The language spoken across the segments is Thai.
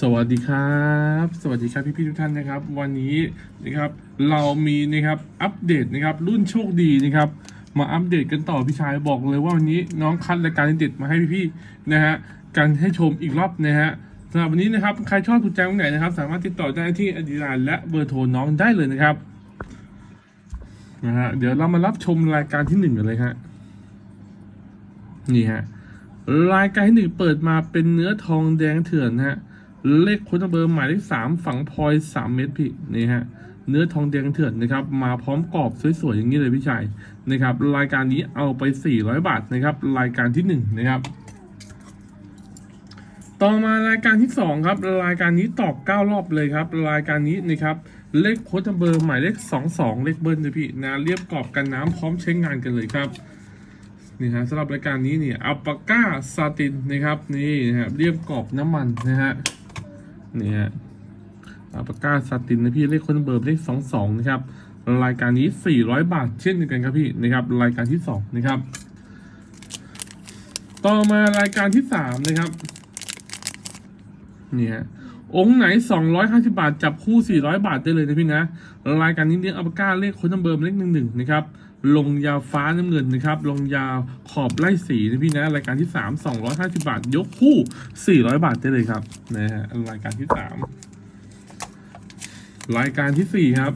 สวัสดีครับ สวัสดีครับพี่พี่ทุกท่านนะครับ วันนี้นะครับเรามีนะครับอัปเดตนะครับรุ่นโชคดีนะครับ มาอัปเดตกันต่อพี่ชายบอกเลยว่าวันนี้น้องคัดรายการเด็ดมาให้พี่พี่ๆนะฮะกันให้ชมอีกรอบนะฮะสำหรับวันนี้นะครับใครชอบถูกใจตรงไหนนะครับ สามารถติดต่อได้ที่อดีไลน์และเบอร์โทรน้องได้เลยนะครับนะฮะเดี๋ยวเรามารับชมรายการที่หนึ่งกันเลยฮะนี่ฮะรายการที่หนึ่งเปิดมาเป็นเนื้อทองแดงเถื่อนนะฮะ เลขคุณเบอร์หมายเลขสามฝังพลอยสามเม็ดพี่นี่ฮะเนื้อทองแดงเถื่อนนะครับมาพร้อมกรอบสวยๆอย่างนี้เลยพี่ชายนะครับรายการนี้เอาไป 400 บาทนะครับรายการที่หนึ่งนะครับต่อมารายการที่สองครับรายการนี้ตอบเก้ารอบเลยครับรายการนี้นะครับเลขโค้ดเบอร์หมายเลขสองสองเลขเบิ้ลเลยพี่นะเรียบกรอบกันน้ำพร้อมใช้งานกันเลยครับนี่ฮะสำหรับรายการนี้เนี่ยอัลปาก้าซาตินนะครับนี่นะครับเรียบกรอบน้ำมันนะฮะ เนี่ฮะอัลปาก้าซาตินนะพี่เลขคนเบอร์เลขสองสองนะครับ รายการนี้400บาทเช่นเดียวกันครับพี่นะครับรายการที่สองนะครับ ต่อมารายการที่สามนะครับ เนี่ฮะองค์ไหน 250 บาท จับคู่ 400 บาทได้เลยนะพี่นะ รายการนี้เลี้ยงอัปาก้าเลขคนเบอร์เลขหนึ่งหนึ่งนะครับ ลงยาฟ้าน้ำเงินนะครับ ลงยาขอบไล่สีนะพี่นะ รายการที่สามสองร้อยห้าสิบาท ยกคู่สี่ร้อยบาทได้เลยครับนะฮะรายการที่สามรายการที่สี่ครับ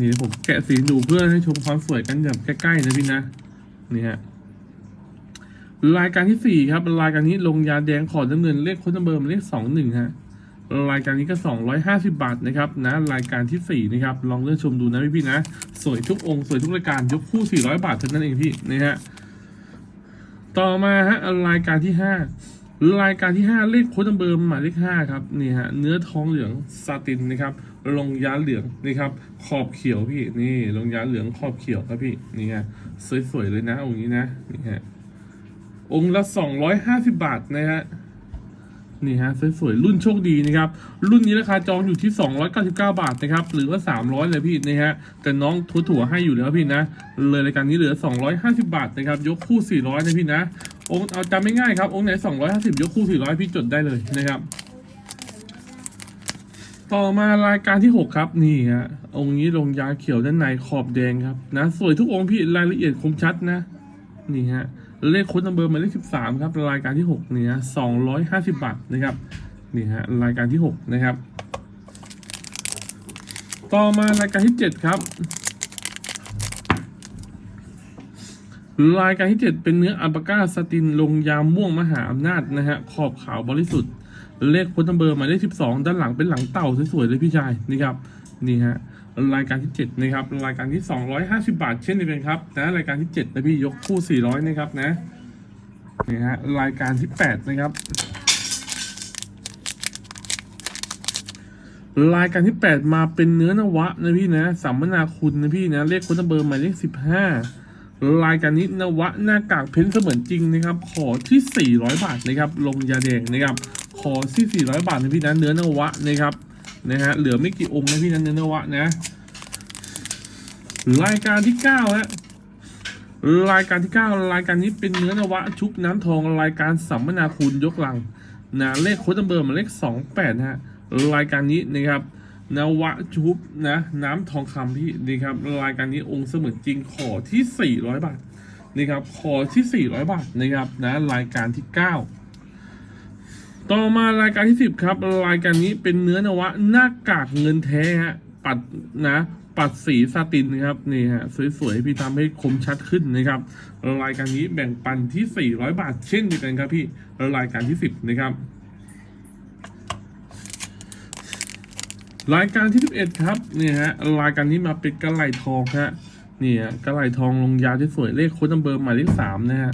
นี่ผมแกะสีดูเพื่อให้ชมความสวยกันแบบใกล้ๆนะพี่นะนี่ฮะรายการที่สี่ครับรายการนี้ลงยาแดงขอบน้ำเงินเลขคนเบอร์เลขสองหนึ่งฮะ รายการนี้ก็ 250 บาทนะครับนะรายการที่ 4 นะครับ ลองเลือกชมดูนะพี่พี่ๆนะ สวยทุกองค์สวยทุกรายการยกคู่ 400 บาทเท่านั้นเองพี่นะฮะต่อมาฮะรายการที่ 5 รายการที่ 5 เลขโค้ดเบอร์หมายเลข5ครับนี่ฮะเนื้อทองเหลืองซาตินนะครับลงยาเหลืองนะครับ ขอบเขียวพี่นี่ลงยาเหลืองขอบเขียวครับพี่นี่ฮะสวยๆเลยนะองค์นี้นะนี่ฮะองค์ละ 250 บาทนะฮะ นี่ฮะสวยๆรุ่นโชคดีนะครับ รุ่นนี้ราคาจองอยู่ที่ 299 บาทนะครับ หรือว่า 300 เลยพี่นะฮะ แต่น้องถั่วๆให้อยู่แล้วพี่นะ เลยรายการนี้เหลือ 250 บาทนะครับ ยกคู่ 400นะพี่นะ องค์เอาจำไม่ง่ายครับ องค์ไหน 250 ยกคู่ 400 พี่จดได้เลยนะครับต่อมารายการที่ 6 ครับนี่ฮะองค์นี้ลงยาเขียวด้านในขอบแดงครับนะ สวยทุกองค์พี่รายละเอียดคมชัดนะ นี่ฮะ เลขโค้ดนัมเบอร์หมายเลขสิบสามครับรายการที่หกเนี่ฮะสองร้อยห้าสิบบาทนะครับนี่ฮะรายการที่หกนะครับ ต่อมารายการที่เจ็ดครับ รายการที่เจ็ดเป็นเนื้ออัลปาก้าสตินลงยาม่วงมหาอำนาจนะฮะขอบขาวบริสุทธิ์เลขโค้ดนัมเบอร์หมายเลขสิบสองด้านหลังเป็นหลังเต่าสวยๆเลยพี่ชายนี่ครับนี่ฮะ รายการที่ 7 นะครับ รายการที่ 250 บาท เช่นเดียวกันครับนะรายการที่7นะพี่ยกคู่ 400 นะครับนะนี่ฮะรายการที่ 8 นะครับ รายการที่ 8 มาเป็นเนื้อนวะนะพี่นะสัมมนาคุณนะพี่นะเลขคนเบอร์หมายเลข 15 รายการนี้นวะหน้ากากเพ้นท์เสมือนจริงนะครับ ขอที่ 400 บาทนะครับลงยาแดงนะครับขอที่400 บาทนะพี่นะเนื้อนวะนะครับ นะฮะเหลือไม่กี่องค์นะพี่นันเนวะนะ รายการที่เก้าฮะรายการที่เก้ารายการนี้เป็นเนื้อนวะ ชุบน้ำทองรายการสัมมนาคุณยกลังนะเลขโค้ดเบอร์มาเลขสองแปดฮะรายการนี้นะครับนวะชุบนะน้ำทองคำพี่นี่ครับรายการนี้องค์เสมือนจริงขอที่สี่ร้อยบาทนี่ครับขอที่สี่ร้อยบาทนะครับนะรายการที่เก้า ต่อมารายการที่สิบครับ รายการนี้เป็นเนื้อนวะหน้ากากเงินแท้ฮะปัดนะ ปัดสีซาตินนะครับนี่ฮะสวยๆพี่ทำให้คมชัดขึ้นนะครับ รายการนี้แบ่งปันที่ 400 บาทเช่นเดียวกันครับพี่รายการที่ 10 นะครับรายการที่ 11 ครับนี่ฮะรายการนี้มาเป็นกระไหลทองฮะนี่ฮะกระไหลทองลงยาที่สวยเลขโค้ดนัมเบอร์หมายเลขสามนะฮะ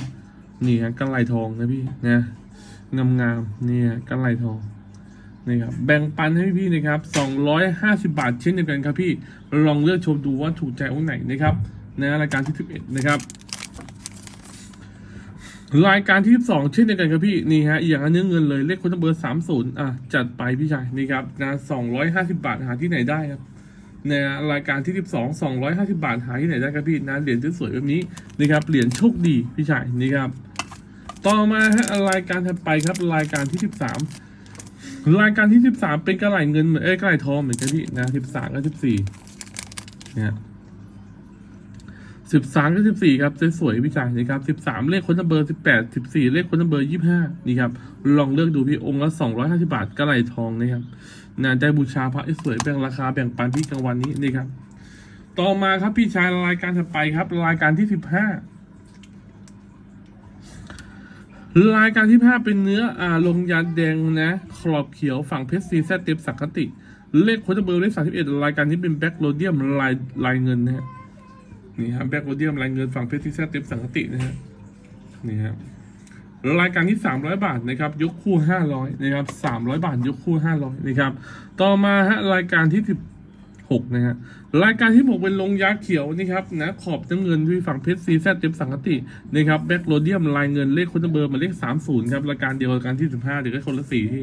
นี่ฮะกระไหลทองนะพี่นะ งามๆเนี่ยกันไหลทองนี่ครับแบ่งปันให้พี่นะครับ 250 บาทเช่นเดียวกันครับพี่ลองเลือกชมดูว่าถูกใจองค์ไหนนะครับในรายการที่ 11 นะครับ รายการที่ 12 เช่นเดียวกันครับพี่นี่ฮะอย่างเนื้อเงินเลยเลขคนเบอร์ 30 อะ จัดไปพี่ชายนี่ครับนะ250 บาทหาที่ไหนได้ครับในรายการที่ 12 250 บาทหาที่ไหนได้ครับพี่นะเหรียญสวยๆแบบนี้นะครับเหรียญโชคดีพี่ชายนี่ครับ ต่อมาฮะรายการถัดไปครับรายการที่13รายการที่สิบสามเป็นกระไหลเงินเหมือนเอ้กระไหลทองเหมือนกันพี่นะสิบสามกับสิบสี่เนี่ยสิบสามกับสิบสี่ครับสวยๆพี่ชายนะครับสิบสามเลขคนนัมเบอร์สิบแปดสิบสี่เลขคนนัมเบอร์ยี่ห้านี่ครับลองเลือกดูพี่องค์ละสองร้อยห้าสิบาทกระไหลทองนะครับนะได้บูชาพระสวยแบ่งราคาแบ่งปันพี่กลางวันนี้นี่ครับ ต่อมาครับพี่ชายรายการถัดไปครับ รายการที่สิบห้า รายการที่ห้าเป็นเนื้ออ่าลงยันแดงนะ ขอบเขียวฝั่งเพชรซีแซเต็มสังคติ เลขโคตรเบอร์เลขสามสิบเอ็ดรายการนี้เป็นแบ็กโรเดียมลายลายเงินนะฮะนี่ฮะแบ็กโรเดียมลายเงินฝั่งเพชรซีแซเต็มสังคตินะฮะนี่ฮะรายการที่สามร้อยบาทนะครับยกคู่ห้าร้อยนะครับสามร้อยบาทยกคู่ห้าร้อยนะครับต่อมาฮะรายการที่ สิบหกนะฮะรายการที่ผมเป็นลงยาเขียวนี่ครับนะขอบน้ำเงินที่ฝั่งเพชรซีแซดเต็มสังกตินะครับแบ็กโรเดียมลายเงินเลขคุณเบอร์หมายเลขสามศูนย์ครับ รายการเดียวกับรายการที่สิบห้าเดี๋ยวก็คนละสี่ที่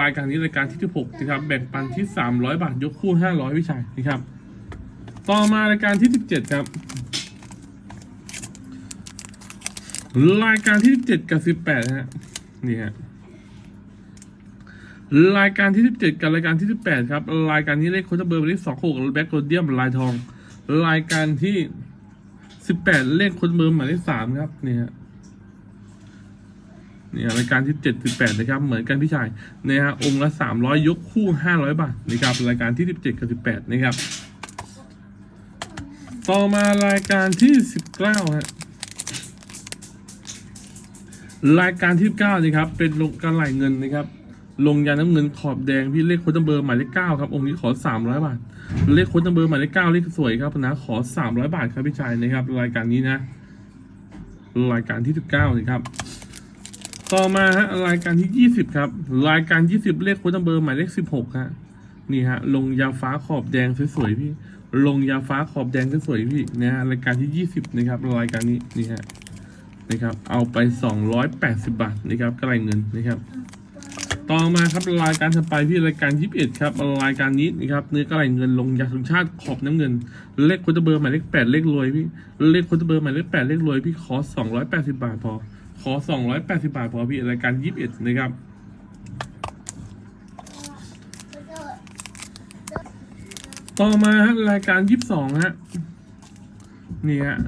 รายการนี้รายการที่สิบหกนะครับแบ่งปันที่สามร้อยบาท ยกคู่ห้าร้อยวิชัยนะครับ ต่อมารายการที่สิบเจ็ดครับรายการที่สิบเจ็ดกับสิบแปดฮะนี่ฮะ รายการที่ 17 กับรายการที่ 18 ครับ รายการนี้เลขโคตรเบอร์เลข26แบ็คโรเดียมลายทอง รายการที่ 18 เลขโคตรเบอร์หมายเลข3ครับเนี่ยเนี่ยรายการที่7 18นะครับ เหมือนกันพี่ชายเนี่ยฮะองค์ละ 300 ยกคู่ 500 บาทนะครับรายการที่ 17 กับ 18 นะครับ ต่อมารายการที่ 19ฮะรายการที่ 9 นะครับ เป็นลงการไหลเงินนะครับ ลงยาน้ำเงินขอบแดงพี่เลขโค้ดนัมเบอร์หมายเลขเก้าครับองค์นี้ขอสามร้อยบาท เลขโค้ดนัมเบอร์หมายเลขเก้าเลขสวยครับนะขอสามร้อยบาทครับพี่ชายนะครับรายการนี้นะ รายการที่สิบเก้านะครับต่อมาฮะรายการที่ยี่สิบครับ รายการยี่สิบเลขโค้ดนัมเบอร์หมายเลขสิบหกฮะนี่ฮะลงยาฟ้าขอบแดงสวยๆพี่ ลงยาฟ้าขอบแดงสวยๆพี่นะฮะรายการที่ยี่สิบนะครับรายการนี้นี่ฮะนะครับ เอาไปสองร้อยแปดสิบบาทนะครับกระไรเงินนะครับ ต่อมาครับรายการถัดไปพี่รายการยี่สิบเอ็ดครับรายการนี้นะครับเนื้อกระไรเงินลงยาสุชาติขอบน้ำเงิน เลขโคตรเบอร์หมายเลขแปดเลขรวยพี่เลขโคตรเบอร์หมายเลขแปดเลขรวยพี่ขอสองร้อยแปดสิบาทพอ ขอสองร้อยแปดสิบาทพอพี่รายการยี่สิบเอ็ดนะครับต่อมาฮะรายการยี่สิบสองฮะนี่ฮะ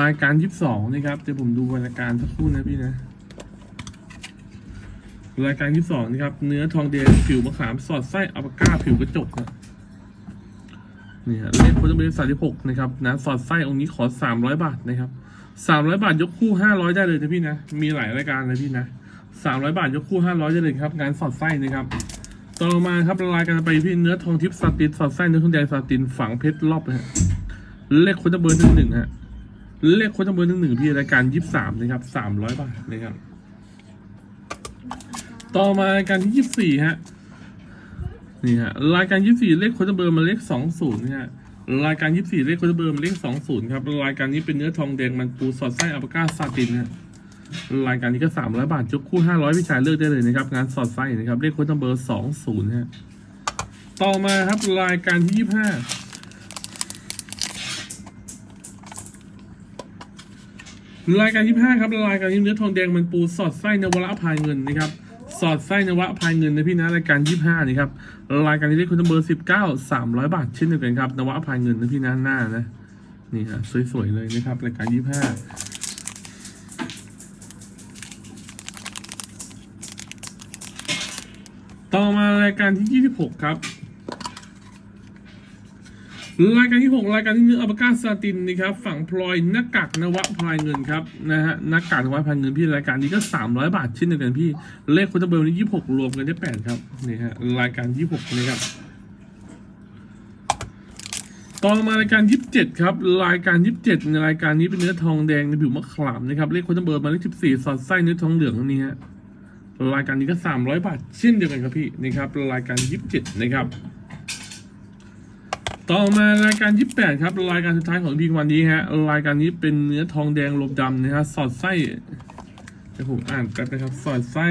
รายการยี่สิบสองนะครับเดี๋ยวผมดูรายการสักครู่นะพี่นะ รายการที่สองนะครับ เนื้อทองแดงผิวมะขามสอดไส้อัปาก้าผิวกระจกนะนี่ฮะเลขโคตรเบสสามสิบหกนะครับนะสอดไส้องค์นี้ขอสามร้อยบาทนะครับสามร้อยบาทยกคู่ห้าร้อยได้เลยนะพี่นะ มีหลายรายการเลยพี่นะสามร้อยบาทยกคู่ห้าร้อยได้เลยครับ งานสอดไส้นะครับ ต่อมาครับรายการไปพี่เนื้อทองทิพย์สตินสอดไส้เนื้อทองแดงสตินฝังเพชรรอบนะฮะเลขโคตรเบอร์หนึ่งหนึ่งฮะเลขโคตรเบอร์หนึ่งหนึ่งพี่รายการยี่สิบสามนะครับสามร้อยบาทนะครับ ต่อมารายการที่ยี่สิบสี่ฮะนี่ฮะรายการยี่สิบสี่เลขโคตรเบอร์มาเลขสองศูนย์ฮะรายการยี่สิบสี่เลขโคตรเบอร์มาเลขสองศูนย์ครับรายการนี้เป็นเนื้อทองแดงมันปูสอดไส้อัปก้าซาตินฮะรายการนี้ก็สามร้อยบาทยกคู่ห้าร้อยพี่ชายเลือกได้เลยนะครับงานสอดไส้นะครับเลขโคตรเบอร์สองศูนย์ฮะต่อมาครับรายการที่ยี่สิบห้ารายการที่ห้าครับรายการที่เนื้อทองแดงมันปูสอดไส้นวระพายเงินนะครับ สอดไส้นวะพายเงินนะพี่นะรายการยี่ห้านี่ครับรายการนี้ได้คุณเบอร์สิบเก้าสามร้อยบาทเช่นเดียวกันครับนวะพายเงินนะพี่นะหน้านะนี่ฮะสวยๆเลยนะครับรายการยี่ห้าต่อมารายการที่ยี่สิบหกครับ รายการที่ 6 รายการที่หนึ่งอัปกาซาตินนะครับฝั่งพลอยหน้ากากนวะพลายเงินครับนะฮะหน้ากากนวะพลายเงินพี่รายการนี้ก็ 300 บาทเช่นเดียวกันพี่ เลขคุณเบอร์นี้ 26 รวมกันได้ 8 ครับนี่ฮะรายการ 26 นะครับต่อมารายการ 27 ครับ รายการ 27 ในรายการนี้เป็นเนื้อทองแดงในผิวมะขามนะครับเลขคุณเบอร์มาเลข14 สอดไส้เนื้อทองเหลืองนี่ฮะรายการนี้ก็ 300 บาทเช่นเดียวกันครับพี่นะครับรายการ 27 นะครับ ต่อมารายการ 28 ครับ รายการสุดท้ายของพีวันนี้ฮะ รายการนี้เป็นเนื้อทองแดงลมดำนะฮะสอดไส้เดี๋ยวผมอ่านแป๊บนะครับ สอดไส้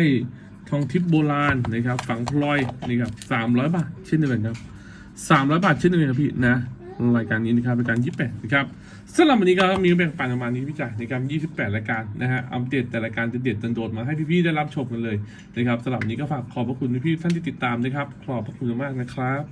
ทองทิพย์โบราณนะครับ ฝังพลอยนี่ครับ300 บาทเช่นเดียวกันครับ 300 บาทเช่นเดียวกันครับพี่นะรายการนี้นะครับรายการ 28 นะครับสำหรับวันนี้ก็มีแบ่งปันประมาณนี้พี่จ่ายในการ28 รายการนะฮะอัปเดตแต่รายการจะเด็ดๆโดดมาให้พี่ๆได้รับชมกันเลยนะครับสำหรับวันนี้ก็ฝากขอบพระคุณพี่ๆท่านที่ติดตามนะครับ ขอบพระคุณมากนะครับ